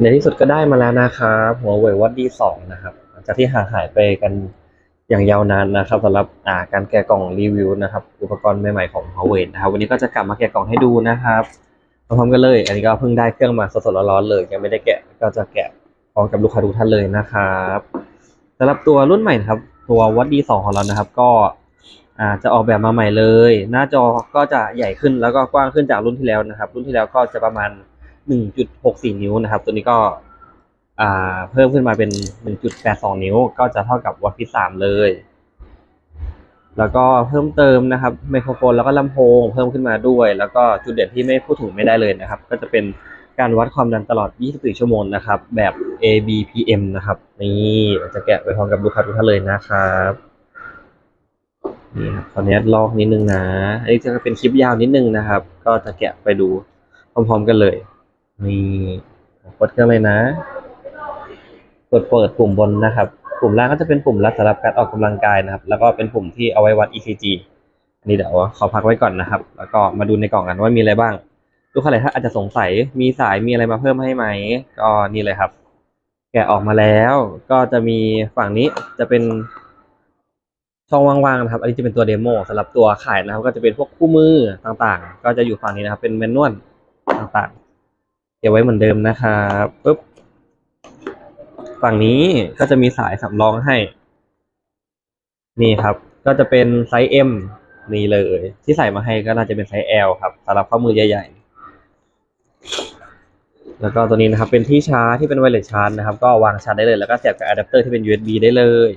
ในที่สุดก็ได้มาแล้วนะครับหัวเว่ยวัดดีสองนะครับหลังจากที่ห่างหายไปกันอย่างยาวนานนะครับสำหรับาการแกะกล่องรีวิวนะครับ อุปกรณ์ใหม่ๆของ Huawei นะครับ วันนี้ก็จะกลับมาแกะกล่องให้ดูนะครับมาพร้อมกันเลย อันนี้ก็เพิ่งได้เครื่องมาสดๆร้อนๆเลย ยังไม่ได้แกะก็จะแกะพร้อมกับลูกค้าทุกท่านเลยนะครับสำหรับตัวรุ่นใหม่นะครับ ตัววัดดีสองของเรานะครับ ก็อาจะออกแบบมาใหม่เลย หน้าจอก็จะใหญ่ขึ้นแล้วก็กว้างขึ้นจากรุ่นที่แล้วนะครับ รุ่นที่แล้วก็จะประมาณ 1.64 นิ้วนะครับ ตัวนี้ก็เพิ่มขึ้นมาเป็น 1.82 นิ้ว ก็จะเท่ากับวัดที่3เลย แล้วก็เพิ่มเติมนะครับไมโครโฟนแล้วก็ลำโพงเพิ่มขึ้นมาด้วย แล้วก็จุดเด่นที่ไม่พูดถึงไม่ได้เลยนะครับ ก็จะเป็นการวัดความดันตลอด 24 ชั่วโมงนะครับ แบบ ABPM นะครับ นี่จะแกะไปพร้อมกับลูกค้าทุกท่านเลยนะครับนี่ครับขออนุญาตลอกนิดนึงนะ อันนี้จะเป็นคลิปยาวนิดนึงนะครับ ก็จะแกะไปดูพร้อมๆกันเลย นี่กดเครื่องเลยนะ กดเปิดปุ่มบนนะครับ ปุ่มล่างก็จะเป็นปุ่มรับสำหรับการออกกำลังกายนะครับ แล้วก็เป็นปุ่มที่เอาไว้วัด ECG อันนี้เดี๋ยวขอพักไว้ก่อนนะครับ แล้วก็มาดูในกล่องกันว่ามีอะไรบ้างลูกค้าหลายท่านอาจจะสงสัยมีสายมีอะไรมาเพิ่มให้ไหม ก็นี่เลยครับ แกะออกมาแล้ว ก็จะมีฝั่งนี้จะเป็นช่องว่างๆนะครับ อันนี้จะเป็นตัวเดโมสำหรับตัวขายนะครับ ก็จะเป็นพวกคู่มือต่างๆ ก็จะอยู่ฝั่งนี้นะครับ เป็นแมนนวลต่างๆ บไว้เหมือนเดิมนะครับปุ๊บฝั่งนี้ก็จะมีสายสำรองให้ นี่ครับ ก็จะเป็นไซส์ M นี่เลย ที่ใส่มาให้ก็น่าจะเป็นไซส์ L ครับสำหรับข้อมือใหญ่ๆ แล้วก็ตัวนี้นะครับ เป็นที่ชาร์จที่เป็นไวเลสชาร์จนะครับ ก็วางชาร์จได้เลย แล้วก็เสียบกับอะแดปเตอร์ที่เป็น USB ได้เลย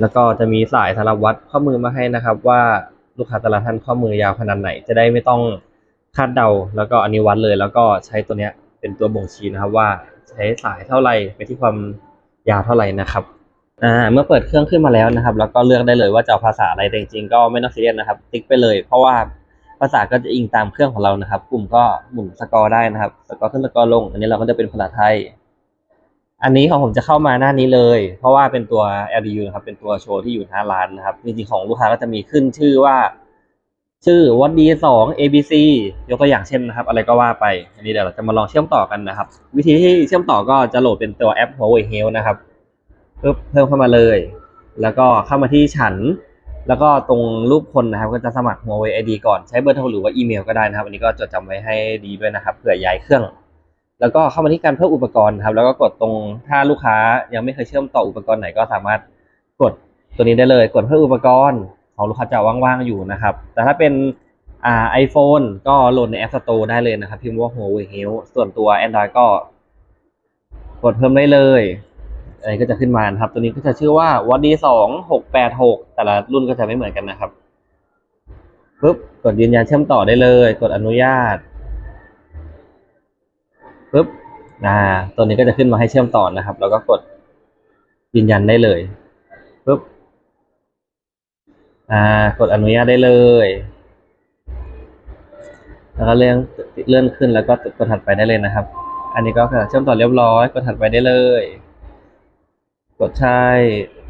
แล้วก็จะมีสายสำหรับวัดข้อมือมาให้นะครับ ว่าลูกค้าแต่ละท่านข้อมือยาวขนาดไหน จะได้ไม่ต้อง คาดเดา แล้วก็อันนี้วัดเลย แล้วก็ใช้ตัวเนี้ยเป็นตัวบ่งชี้นะครับว่าใช้สายเท่าไหร่ไปที่ความยาวเท่าไหร่นะครับอ่าเมื่อเปิดเครื่องขึ้นมาแล้วนะครับ แล้วก็เลือกได้เลยว่าจะเอาภาษาอะไรแต่จริงๆก็ไม่ต้องซีเรียสนะครับ ติ๊กไปเลย เพราะว่าภาษาก็จะอิงตามเครื่องของเรานะครับ กลุ่มก็หมุนสกอร์ได้นะครับ สกอร์ขึ้นสกอร์ลง อันนี้เราก็จะเป็นภาษาไทย อันนี้ของผมจะเข้ามาหน้านี้เลย เพราะว่าเป็นตัว LDU นะครับ เป็นตัวโชว์ที่อยู่หน้าร้านนะครับ จริงๆของลูกค้าก็จะมีขึ้นชื่อว่า ชื่อวัดดีสอง ABC ยกตัวอย่างเช่นนะครับ อะไรก็ว่าไป อันนี้เดี๋ยวเราจะมาลองเชื่อมต่อกันนะครับ วิธีที่เชื่อมต่อก็จะโหลดเป็นตัวแอป Huawei Health นะครับเพิ่มเข้ามาเลย แล้วก็เข้ามาที่ฉัน แล้วก็ตรงรูปคนนะครับ ก็จะสมัคร Huawei ID ก่อนใช้เบอร์โทรหรือว่าอีเมลก็ได้นะครับ อันนี้ก็จดจำไว้ให้ดีด้วยนะครับเผื่อย้ายเครื่อง แล้วก็เข้ามาที่การเพิ่มอุปกรณ์ครับ แล้วก็กดตรงถ้าลูกค้ายังไม่เคยเชื่อมต่ออุปกรณ์ไหนก็สามารถกดตัวนี้ได้เลย กดเพิ่มอุปกรณ์ ของลูกค้าจะว่างๆอยู่นะครับ แต่ถ้าเป็นอ่าไอโฟนก็โหลดใน App Store ได้เลยนะครับพิมพ์ว่า Huawei Health ส่วนตัว Android ก็กดเพิ่มได้เลยอันนี้ก็จะขึ้นมานครับ ตัวนี้ก็จะชื่อว่าวัดดีสองหกแปดหกแต่ละรุ่นก็จะไม่เหมือนกันนะครับปุ๊บกดยืนยันเชื่อมต่อได้เลย กดอนุญาตปุ๊บอ่าตัวนี้ก็จะขึ้นมาให้เชื่อมต่อนะครับ แล้วก็กดยืนยันได้เลย อ่ากดอนุญาตได้เลย แล้วก็เลื่อนเลื่อนขึ้นแล้วก็กดถัดไปได้เลยนะครับ อันนี้ก็เชื่อมต่อเรียบร้อยกดถัดไปได้เลย กดใช่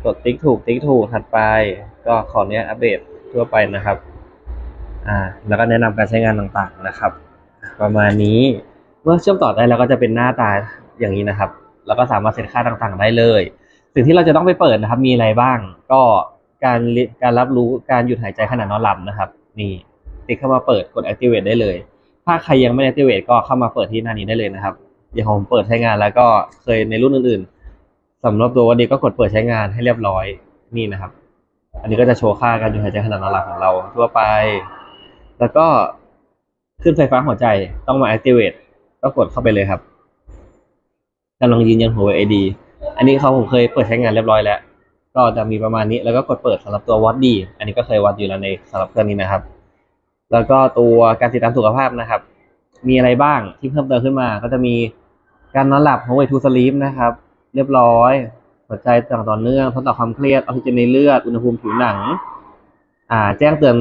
กดติ๊กถูกติ๊กถูกถัดไป ก็ขอเนี้ยอัปเดตทั่วไปนะครับ อ่า แล้วก็แนะนำการใช้งานต่างๆนะครับ ประมาณนี้เมื่อเชื่อมต่อได้แล้วก็จะเป็นหน้าตาอย่างนี้นะครับ แล้วก็สามารถเซตค่าต่างๆได้เลย สิ่งที่เราจะต้องไปเปิดนะครับ มีอะไรบ้างก็ การริการรับรู้การหยุดหายใจขณะนอนหลับนะครับ นี่ติ๊กเข้ามาเปิดกด activate ได้เลย ถ้าใครยังไม่ activate ก็เข้ามาเปิดที่หน้านี้ได้เลยนะครับอย่างผมเปิดใช้งานแล้วก็เคยในรุ่นอื่นๆสำหรับตัววันนี้ก็กดเปิดใช้งานให้เรียบร้อยนี่นะครับ อันนี้ก็จะโชว์ค่าการหยุดหายใจขณะนอนหลับของเราทั่วไป แล้วก็ขึ้นไฟฟ้าหัวใจต้องมา activate ก็กดเข้าไปเลยครับกำลังยืนยัน Huawei ID อันนี้เขาผมเคยเปิดใช้งานเรียบร้อยแล้ว ก็จะมีประมาณนี้แล้วก็กดเปิดสำหรับตัววัดดีอันนี้ก็เคยวัดอยู่แล้วในสำหรับเครื่องนี้นะครับ แล้วก็ตัวการติดตามสุขภาพนะครับ มีอะไรบ้างที่เพิ่มเติมขึ้นมา ก็จะมีการนอนหลับ Huawei To Sleep นะครับ เรียบร้อยหัวใจต่างต่อเนื่องทดสอบความเครียดออกซิเจนในเลือดอุณหภูมิผิวหนัง อ่า แจ้งเตือน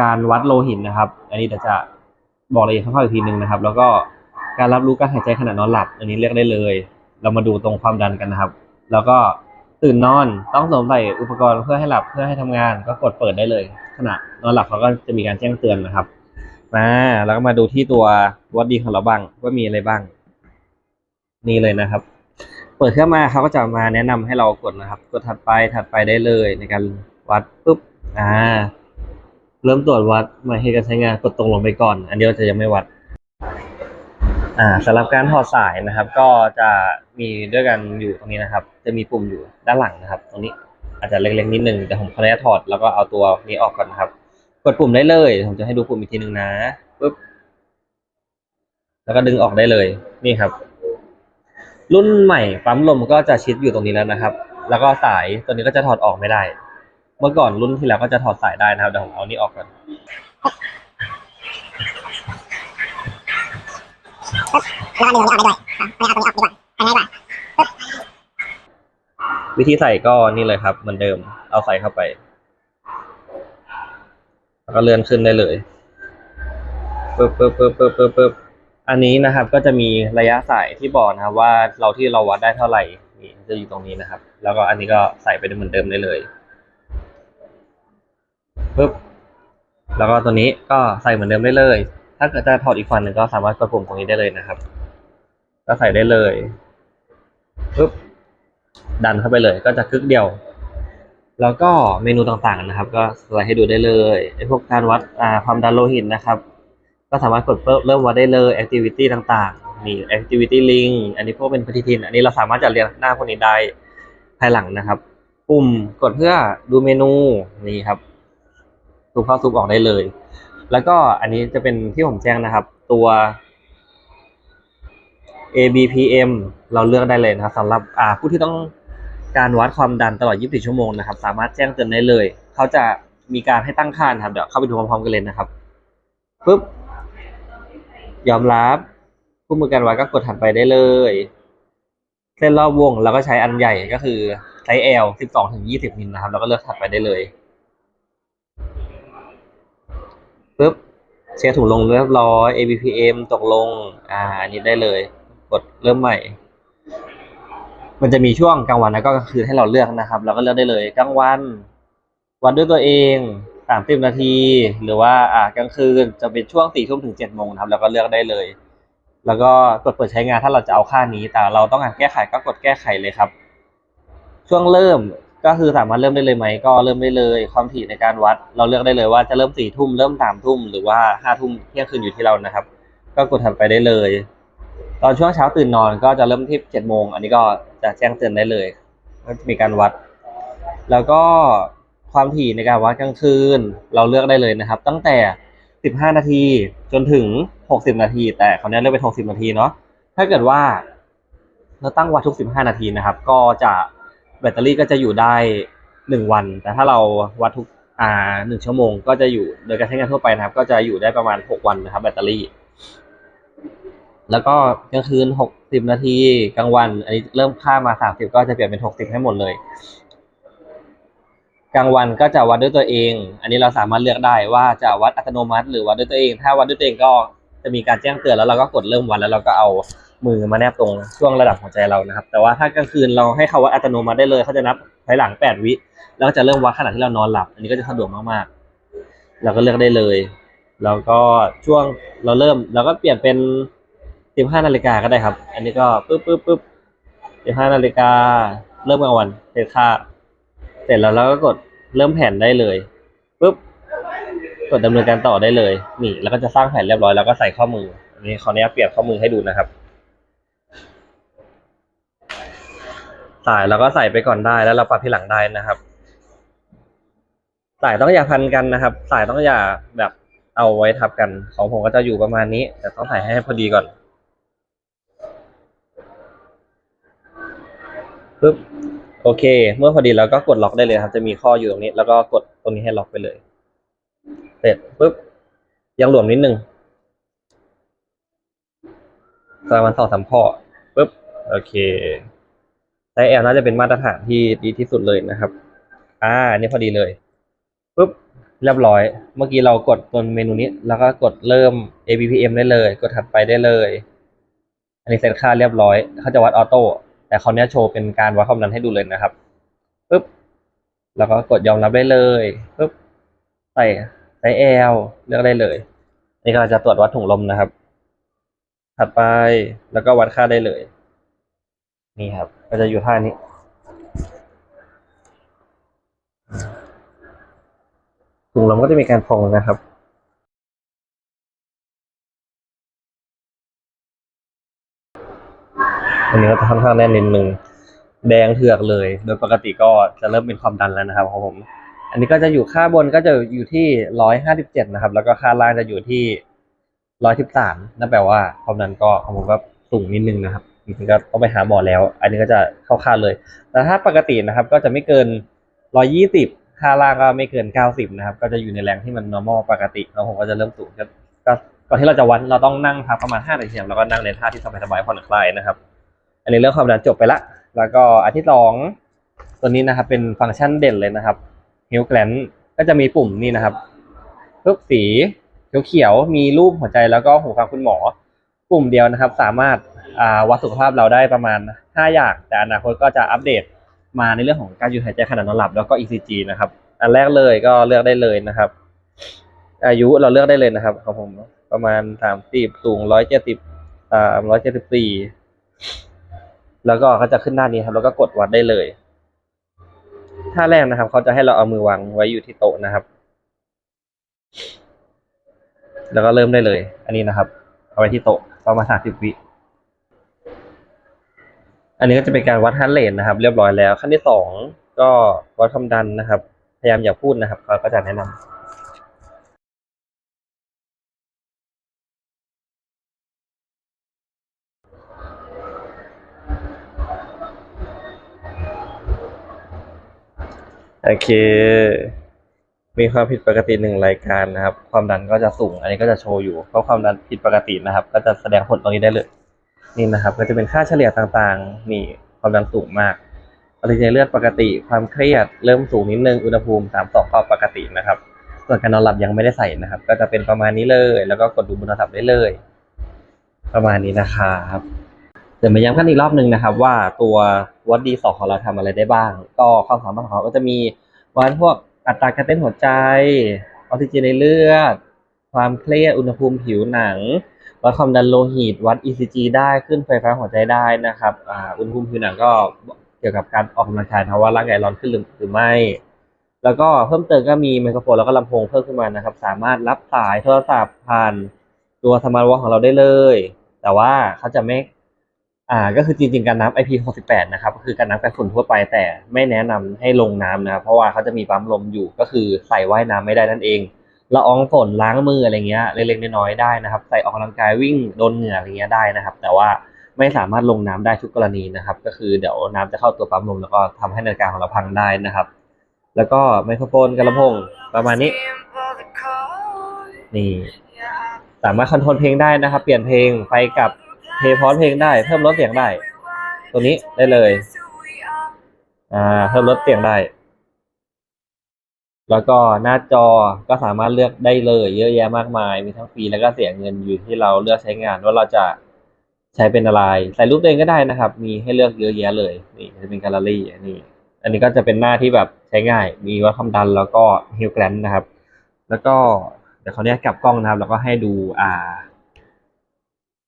การวัดโลหิตนะครับ อันนี้เดี๋ยวจะบอกละเอียดคร่าวๆอีกทีหนึ่งนะครับ แล้วก็การรับรู้การหายใจขณะนอนหลับ อันนี้เรียกได้เลย เรามาดูตรงความดันกันนะครับ แล้วก็ ตื่นนอนต้องสวมใส่อุปกรณ์เพื่อให้หลับเพื่อให้ทำงาน ก็กดเปิดได้เลย ขณะนอนหลับเขาก็จะมีการแจ้งเตือนนะครับมาแล้วก็มาดูที่ตัววัดดีของเราบ้างว่ามีอะไรบ้าง นี่เลยนะครับ เปิดเครื่องมาเขาก็จะมาแนะนำให้เรากดนะครับ กดถัดไปถัดไปได้เลยในการวัดปุ๊บอ่า เริ่มตรวจวัดมายเหตุการใช้งานกดตรงลงไปก่อน อันนี้เราจะยังไม่วัด อ่าสำหรับการถอดสายนะครับ ก็จะมีด้วยกันอยู่ตรงนี้นะครับ จะมีปุ่มอยู่ด้านหลังนะครับ ตรงนี้อาจจะเล็กๆนิดนึงแต่ผมขออนุญาตถอดแล้วก็เอาตัวนี้ออกก่อนนะครับ กดปุ่มได้เลย ผมจะให้ดูปุ่มอีกทีหนึ่งนะปุ๊บแล้วก็ดึงออกได้เลยนี่ครับ รุ่นใหม่ปั๊มลมก็จะชิดอยู่ตรงนี้แล้วนะครับ แล้วก็สายตัวนี้ก็จะถอดออกไม่ได้ เมื่อก่อนรุ่นที่แล้วก็จะถอดสายได้นะครับเดี๋ยวผมเอานี่ออกก่อน แล้วก็ดึงตรงนี้ออกได้ด้วยอะไม่เอาตรงนี้ออกดีกว่าอันง่ายกว่าวิธีใส่ก็นี่เลยครับ เหมือนเดิม เอาใส่เข้าไป แล้วก็เลื่อนขึ้นได้เลยปึ๊บปึ๊บปึ๊บปึ๊บปึ๊บปึ๊บอันนี้นะครับ ก็จะมีระยะสายที่บอกนะครับ ว่าเราที่เราวัดได้เท่าไหร่นี่จะอยู่ตรงนี้นะครับ แล้วก็อันนี้ก็ใส่ไปได้เหมือนเดิมได้เลยปึ๊บแล้วก็ตัวนี้ก็ใส่เหมือนเดิมได้เลย ถ้าเกิดจะถอดอีกฝั่งหนึ่งก็สามารถกดปุ่มตรงนี้ได้เลยนะครับ ก็ใส่ได้เลยปึ๊บดันเข้าไปเลย ก็จะคลิกเดียว แล้วก็เมนูต่างๆนะครับ ก็สไลด์ให้ดูได้เลยไอ้พวกการวัดความดันโลหิตนะครับ ก็สามารถกดเพิ่มเริ่มวัดได้เลย activity ต่างๆ นี่ activity link อันนี้พวกเป็นปฏิทิน อันนี้เราสามารถจะเรียงหน้าพวกนี้ได้ภายหลังนะครับ ปุ่มกดเพื่อดูเมนูนี่ครับซูมเข้าซูมออกได้เลย แล้วก็อันนี้จะเป็นที่ผมแจ้งนะครับ ตัว ABPM เราเลือกได้เลยนะครับสำหรับผู้ที่ต้องการวัดความดันตลอด 24 ชั่วโมงนะครับ สามารถแจ้งเตือนได้เลย เขาจะมีการให้ตั้งค่านะครับ เดี๋ยวเข้าไปดูพร้อมๆกันเลยนะครับปุ๊บ ยอมรับผู้มือการวัดก็กดถัดไปได้เลย เส้นรอบวงเราก็ใช้อันใหญ่ก็คือไซส์ L 12ถึง20มิลนะครับ แล้วก็เลือกถัดไปได้เลย ปุ๊บเช็คถุงลงเรียบร้อย ABPM ตกลง อ่า อันนี้ได้เลย กดเริ่มใหม่ มันจะมีช่วงกลางวันแล้วก็กลางคืนให้เราเลือกนะครับ เราก็เลือกได้เลยกลางวัน วัดด้วยตัวเองสามสิบนาที หรือว่า อ่ากลางคืนจะเป็นช่วงสี่ทุ่มถึงเจ็ดโมงนะครับเราก็เลือกได้เลย แล้วก็กดเปิดใช้งานถ้าเราจะเอาค่านี้ แต่เราต้องการแก้ไขก็กดแก้ไขเลยครับ ช่วงเริ่ม ก็คือสามารถเริ่มได้เลยไหมก็เริ่มได้เลยความถี่ในการวัด เราเลือกได้เลยว่าจะเริ่มสี่ทุ่มเริ่มสามทุ่มหรือว่าห้าทุ่มเที่ยงคืนอยู่ที่เรานะครับ ก็กดถัดไปได้เลย ตอนช่วงเช้าตื่นนอนก็จะเริ่มที่เจ็ดโมงอันนี้ก็จะแจ้งเตือนได้เลยก็จะมีการวัด แล้วก็ความถี่ในการวัดกลางคืน เราเลือกได้เลยนะครับ ตั้งแต่สิบห้านาทีจนถึงหกสิบนาที แต่เขาวนี้เลือกเป็นหกสิบนาทีเนาะถ้าเกิดว่าเราตั้งวัดทุกสิบห้านาทีนะครับ ก็จะ แบตเตอรี่ก็จะอยู่ได้หนึ่งวัน แต่ถ้าเราวัดทุกอ่าหนึ่งชั่วโมงก็จะอยู่โดยการใช้งานทั่วไปนะครับ ก็จะอยู่ได้ประมาณหกวันนะครับ แบตเตอรี่ แล้วก็กลางคืนหกสิบนาทีกลางวัน อันนี้เริ่มค่ามาสามสิบก็จะเปลี่ยนเป็นหกสิบให้หมดเลยกลางวันก็จะวัดด้วยตัวเอง อันนี้เราสามารถเลือกได้ว่าจะวัดอัตโนมัติ หรือวัดด้วยตัวเอง ถ้าวัดด้วยตัวเองก็จะมีการแจ้งเตือนแล้วเราก็กดเริ่มวัดแล้วเราก็เอา มือมาแนบตรงช่วงระดับหัวใจเรานะครับ แต่ว่าถ้ากลางคืนเราให้เขาวัดอัตโนมัติได้เลยเขาจะนับถอยหลังแปดวิ แล้วก็จะเริ่มวัดขณะที่เรานอนหลับ อันนี้ก็จะสะดวกมากๆเราก็เลือกได้เลยแล้วก็ช่วงเราเริ่มเราก็เปลี่ยนเป็นสิบห้านาฬิกาก็ได้ครับ อันนี้ก็ปึ๊บปึ๊บปึ๊บสิบห้านาฬิกาเริ่มกลางวันเสร็จค่า เสร็จแล้วเราก็กดเริ่มแผนได้เลยปึ๊บกดดำเนินการต่อได้เลย นี่ แล้วก็จะสร้างแผนเรียบร้อยแล้วก็ใส่ข้อมืออันนี้ขออนุญาตเปลี่ยนข้อมือให้ดูนะครับ สายเราก็ใส่ไปก่อนได้แล้วเราปรับทีหลังได้นะครับ สายต้องอย่าพันกันนะครับ สายต้องอย่าแบบเอาไว้ทับกัน ของผมก็จะอยู่ประมาณนี้ แต่ต้องใส่ให้พอดีก่อนปึ๊บโอเค เมื่อพอดีแล้วก็กดล็อกได้เลยครับ จะมีข้ออยู่ตรงนี้ แล้วก็กดตรงนี้ให้ล็อกไปเลย เสร็จปึ๊บ ยังหลวมนิดนึงประมาณสองสามข้อปึ๊บ โอเค ไซส์ L น่าจะเป็นมาตรฐานที่ดีที่สุดเลยนะครับ อ่านี่พอดีเลยปุ๊บเรียบร้อย เมื่อกี้เรากดตัวเมนูนี้ แล้วก็กดเริ่ม ABPM ได้เลย กดถัดไปได้เลย อันนี้เซตค่าเรียบร้อยเขาจะวัดออโต้แต่เขาวเนี้ยโชว์เป็นการวัดความดันให้ดูเลยนะครับปุ๊บแล้วก็กดยอมรับได้เลยปุ๊บใส่ไซส์ L เลือกได้เลย นี่ก็จะตรวจวัดถุงลมนะครับ ถัดไปแล้วก็วัดค่าได้เลย นี่ครับ ก็จะอยู่ท่านี้ ถุงลมก็จะมีการพองนะครับอันนี้ก็จะค่อนข้างแน่นนิดนึงแดงเถือกเลย โดยปกติก็จะเริ่มเป็นความดันแล้วนะครับของผม อันนี้ก็จะอยู่ค่าบนก็จะอยู่ที่ร้อยห้าสิบเจ็ดนะครับ แล้วก็ค่าล่างจะอยู่ที่ร้อยสิบสามนั่นแปลว่าความดันก็ของผมก็สูงนิดนึงนะครับ จริงๆก็ต้องไปหาหมอแล้ว อันนี้ก็จะเข้าค่าเลย แต่ถ้าปกตินะครับ ก็จะไม่เกินร้อยี่สิบค่าล่างก็ไม่เกินเก้าสิบนะครับ ก็จะอยู่ในแรงที่มัน normal ปกติ แล้วผมก็จะเริ่มสูงก็ก่อนที่เราจะวัดเราต้องนั่งพักประมาณห้านาทีแล้วก็นั่งในท่าที่สบายๆผ่อนคลายนะครับ อันนี้เรื่องความดันจบไปละ แล้วก็อันที่สองตัวนี้นะครับเป็นฟังก์ชันเด่นเลยนะครับฮิลแกลนก็จะมีปุ่มนี่นะครับรูปสีเขียวๆมีรูปหัวใจแล้วก็หูฟังคุณหมอ ปุ่มเดียวนะครับ สามารถ วัดสุขภาพเราได้ประมาณ 5 อย่าง แต่อนาคตก็จะอัปเดตมาในเรื่องของการหยุดหายใจขณะนอนหลับแล้วก็ ECG นะครับ อันแรกเลยก็เลือกได้เลยนะครับ อายุเราเลือกได้เลยนะครับของผมประมาณสามสิบสูงร้อยเจ็ดสิบสามร้อยเจ็ดสิบสี่แล้วก็เขาจะขึ้นหน้านี้ครับ แล้วก็กดวัดได้เลยท่าแรกนะครับเขาจะให้เราเอามือวางไว้อยู่ที่โต๊ะนะครับ แล้วก็เริ่มได้เลย อันนี้นะครับ เอาไว้ที่โต๊ะประมาณสามสิบวิ อันนี้ก็จะเป็นการวัดฮาร์เรทนะครับ เรียบร้อยแล้ว ขั้นที่สองก็วัดความดันนะครับ พยายามอย่าพูดนะครับเขาก็จะแนะนำโอเค มีความผิดปกติหนึ่งรายการนะครับ ความดันก็จะสูง อันนี้ก็จะโชว์อยู่ เพราะความดันผิดปกตินะครับ ก็จะแสดงผลตรงนี้ได้เลย นี่นะครับ ก็จะเป็นค่าเฉลี่ยต่างๆ นี่ความดันสูงมากออกซิเจนเลือดปกติ ความเครียดเริ่มสูงนิดนึง อุณหภูมิสามสองก็ปกตินะครับ ส่วนการนอนหลับยังไม่ได้ใส่นะครับ ก็จะเป็นประมาณนี้เลย แล้วก็กดดูบนโทรศัพท์ได้เลย ประมาณนี้นะครับเดี๋ยวมาย้ำกันอีกรอบหนึ่งนะครับ ว่าตัววัดดีสองของเราทำอะไรได้บ้าง ก็ความสามารถของเขาก็จะมีวัดพวกอัตราการเต้นหัวใจออกซิเจนในเลือด ความเครียดอุณหภูมิผิวหนัง วัดความดันโลหิต วัด ECG ได้ขึ้นไฟฟ้าหัวใจได้นะครับอ่าอุณหภูมิผิวหนังก็เกี่ยวกับการออกกำลังกายนะว่าร่างกายร้อนขึ้นหรือไม่ แล้วก็เพิ่มเติมก็มีไมโครโฟนแล้วก็ลำโพงเพิ่มขึ้นมานะครับ สามารถรับสายโทรศัพท์ผ่านตัวสมาร์ทวอทของเราได้เลย แต่ว่าเขาจะไม่อ่าก็คือจริงๆการนับ IP68 นะครับก็คือการนับการฝุ่นทั่วไปแต่ไม่แนะนำให้ลงน้ำนะครับเพราะว่าเขาจะมีปั๊มลมอยู่ก็คือใส่ว่ายน้ำไม่ได้นั่นเอง ละอองฝนล้างมืออะไรเงี้ยเล็กๆน้อยๆได้นะครับใส่ออกกำลังกายวิ่งโดนเหงื่ออะไรเงี้ยได้นะครับ แต่ว่าไม่สามารถลงน้ำได้ทุกกรณีนะครับ ก็คือเดี๋ยวน้ำจะเข้าตัวปั๊มลมแล้วก็ทำให้นาฬิกาของเราพังได้นะครับ แล้วก็ไมโครโฟนกระพงประมาณนี้ นี่ สามารถคอนโทรลเพลงได้นะครับ เปลี่ยนเพลงไปกับเพลย์พอสเพลงได้ เพิ่มลดเสียงได้ ตัวนี้ได้เลย อ่า เพิ่มลดเสียงได้ แล้วก็หน้าจอก็สามารถเลือกได้เลย เยอะแยะมากมาย มีทั้งฟรีแล้วก็เสียเงินอยู่ที่เราเลือกใช้งานว่าเราจะใช้เป็นอะไร ใส่รูปตัวเองก็ได้นะครับ มีให้เลือกเยอะแยะเลย นี่จะเป็นแกลเลอรี่นี่ อันนี้ก็จะเป็นหน้าที่แบบใช้ง่าย มีวัดความดันแล้วก็ฮิลแกรนนะครับ แล้วก็เดี๋ยวเขาเนี้ยกลับกล้องนะครับ แล้วก็ให้ดูอ่า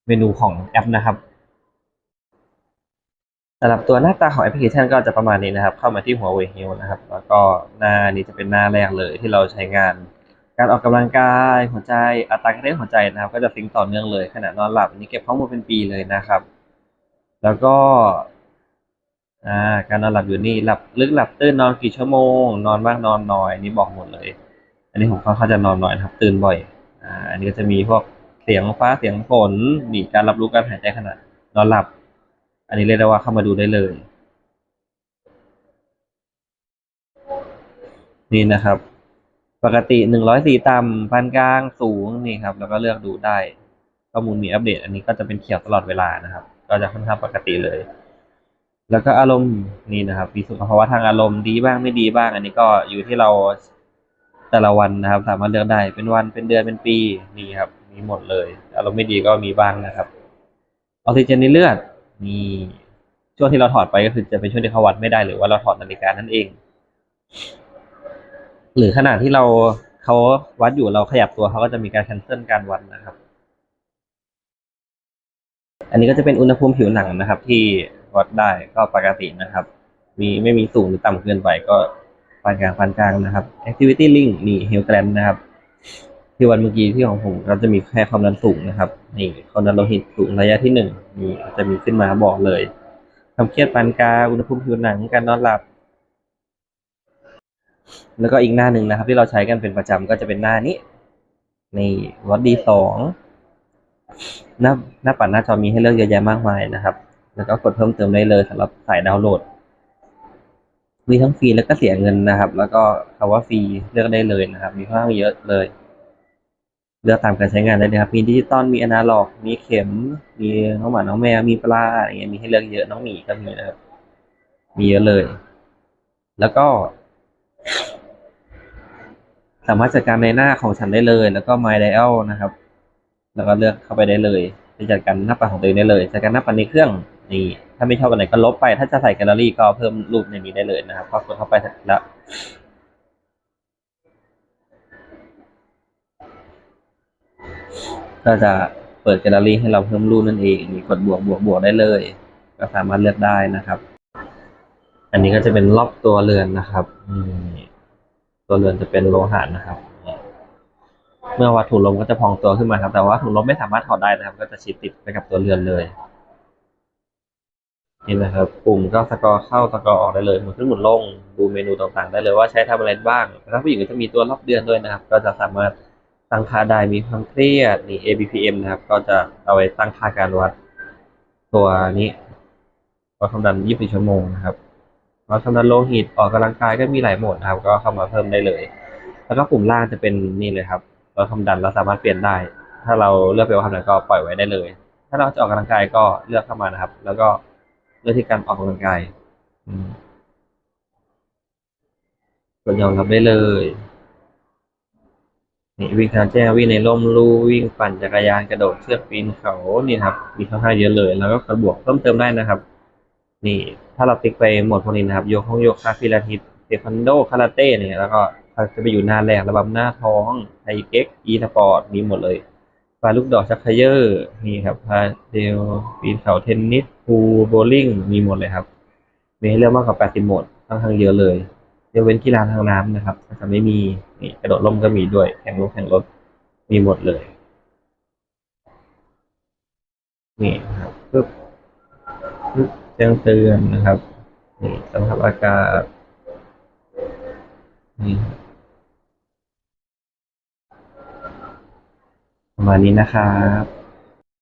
เมนูของแอปนะครับ สำหรับตัวหน้าตาของแอปพลิเคชันก็จะประมาณนี้นะครับ เข้ามาที่หัวเว่ย Health นะครับ แล้วก็หน้านี้จะเป็นหน้าแรกเลยที่เราใช้งาน การออกกำลังกายหัวใจอัตราการเต้นหัวใจนะครับ ก็จะซิงต่อเนื่องเลยขณะนอนหลับอันนี้เก็บข้อมูลเป็นปีเลยนะครับ แล้วก็าการนอนหลับอยู่นี่หลับลึกหลับตื่นนอนกี่ชั่วโมง นอนมากนอนน้อยนนี้บอกหมดเลย อันนี้ผมค่อนข้างจะนอนน้อยครับ ตื่นบ่อยอ่าอันนี้ก็จะมีพวกเสียงฟ้าเสียงฝนนี่การรับรู้การหายใจขณะนอนหลับ อันนี้เรียกได้ว่าเข้ามาดูได้เลย นี่นะครับ ปกติหนึ่งร้อยสี่ต่ำปานกลางสูงนี่ครับ แล้วก็เลือกดูได้ ข้อมูลมีอัปเดต อันนี้ก็จะเป็นเขียวตลอดเวลานะครับ ก็จะค่อนข้างปกติเลย แล้วก็อารมณ์นี่นะครับมีสุขภาวะทางอารมณ์ดีบ้างไม่ดีบ้าง อันนี้ก็อยู่ที่เราแต่ละวันนะครับ สามารถเลือกได้เป็นวันเป็นเดือนเป็นปีนี่ครับ มีหมดเลย อารมณ์ไม่ดีก็มีบ้างนะครับออกซิเจนในเลือด นี่ช่วงที่เราถอดไปก็คือจะเป็นช่วงที่เขาวัดไม่ได้หรือว่าเราถอดนาฬิกานั่นเอง หรือขณะที่เราเขาวัดอยู่เราขยับตัวเขาก็จะมีการแคนเซิลการวัดนะครับ อันนี้ก็จะเป็นอุณหภูมิผิวหนังนะครับ ที่วัดได้ก็ปกตินะครับ มีไม่มีสูงหรือต่ำเกินไปก็ปานกลางปานกลางนะครับ activity link นี่เฮลแกรนนะครับ ที่วันเมื่อกี้ที่ของผมก็จะมีแค่ความดันสูงนะครับนี่ความดันโลหิตสูงระยะที่หนึ่งนี่จะมีขึ้นมาบอกเลยความเครียดปานกลางอุณหภูมิผิวหนังการนอนหลับ แล้วก็อีกหน้าหนึ่งนะครับ ที่เราใช้กันเป็นประจำก็จะเป็นหน้านี้นี่วัดดีสองหน้าหน้าปัดหน้าจอมีให้เลือกเยอะแยะมากมายนะครับ แล้วก็กดเพิ่มเติมได้เลยสำหรับสายดาวน์โหลดมีทั้งฟรีแล้วก็เสียเงินนะครับ แล้วก็คำว่าฟรีเลือกได้เลยนะครับ มีค่อนข้างเยอะเลย เลือกตามการใช้งานได้เลยครับ มีดิจิตอล มีอนาล็อก มีเข็ม มีน้องหมา น้องแมว มีปลาอะไรเงี้ย มีให้เลือกเยอะ น้องหมีก็มีนะครับ มีเยอะเลย แล้วก็ สามารถจัดการในหน้าของฉันได้เลย แล้วก็ My Dial นะครับ แล้วก็เลือกเข้าไปได้เลยไปจัดการหน้าปัดของตัวเองได้เลย จัดการหน้าปัดในเครื่องนี่ ถ้าไม่ชอบอันไหนก็ลบไป ถ้าจะใส่แกลเลอรี่ก็เพิ่มรูปในนี้ได้เลยนะครับ ก็กดเข้าไปแล้ว ก็จะเปิดแกลเลอรี่ให้เราเพิ่มรูปนั่นเอง มีกดบวกบวกบวกได้เลย ก็สามารถเลือกได้นะครับ อันนี้ก็จะเป็นรอบตัวเรือนนะครับนี่ตัวเรือนจะเป็นโลหะนะครับ เมื่อวัตถุลมก็จะพองตัวขึ้นมาครับ แต่ว่าถุงลมไม่สามารถถอดได้นะครับ ก็จะชิดติดไปกับตัวเรือนเลยนี่นะครับปุ่มก็สกอร์เข้าสกอร์ออกได้เลยหมุนขึ้นหมุนลงดูเมนูต่างๆ ได้เลยว่าใช้ทำอะไรบ้างแต่ถ้าผู้หญิงก็จะมีตัวรอบเดือนด้วยนะครับ ก็จะสามารถ ตั้งค่าได้มีความเครียดนี่ ABPM นะครับ ก็จะเอาไว้ตั้งค่าการวัดตัวนี้วัดความดัน 24 ชั่วโมงนะครับวัดความดันโลหิตออกกำลังกายก็มีหลายโหมดนะครับ ก็เข้ามาเพิ่มได้เลย แล้วก็ปุ่มล่างจะเป็นนี่เลยครับวัดความดันเราสามารถเปลี่ยนได้ ถ้าเราเลือกไปว่าความดันก็ปล่อยไว้ได้เลย ถ้าเราจะออกกำลังกายก็เลือกเข้ามานะครับ แล้วก็เลือกที่การออกกำลังกายกดยอมรับได้เลย นี่วิ่งทางแจ้งวิ่งในร่มลู่วิ่งปั่นจักรยานกระโดดเชือกปีนเขานี่ครับ มีค่อนข้างเยอะเลย แล้วก็กระบวกเพิ่มเติมได้นะครับ นี่ถ้าเราติ๊กไปหมดพวกนี้นะครับโยกห้องโยกคาพิลาทิสเทควันโดคาราเต้เนี่ยแล้วก็จะไปอยู่หน้าแรกระบำหน้าท้องไทเก๊กอีสปอร์ตมีหมดเลยปลาลูกดอกชักเขยอร์นี่ครับพาเดลปีนเขาเทนนิสพูโบลิ่งมีหมดเลยครับ มีให้เลือกมากกว่า 80 โหมดค่อนข้างเยอะเลย กเว้นกีฬาทางน้ำนะครับจะไม่มีนี่กระโดดร่มก็มีด้วยแข่งรถแข่งรถมีหมดเลยนี่ครับปึ๊บปึ๊บแจ้งเตือนนะครับนี่สภาพอากาศนี่ประมาณนี้นะครับ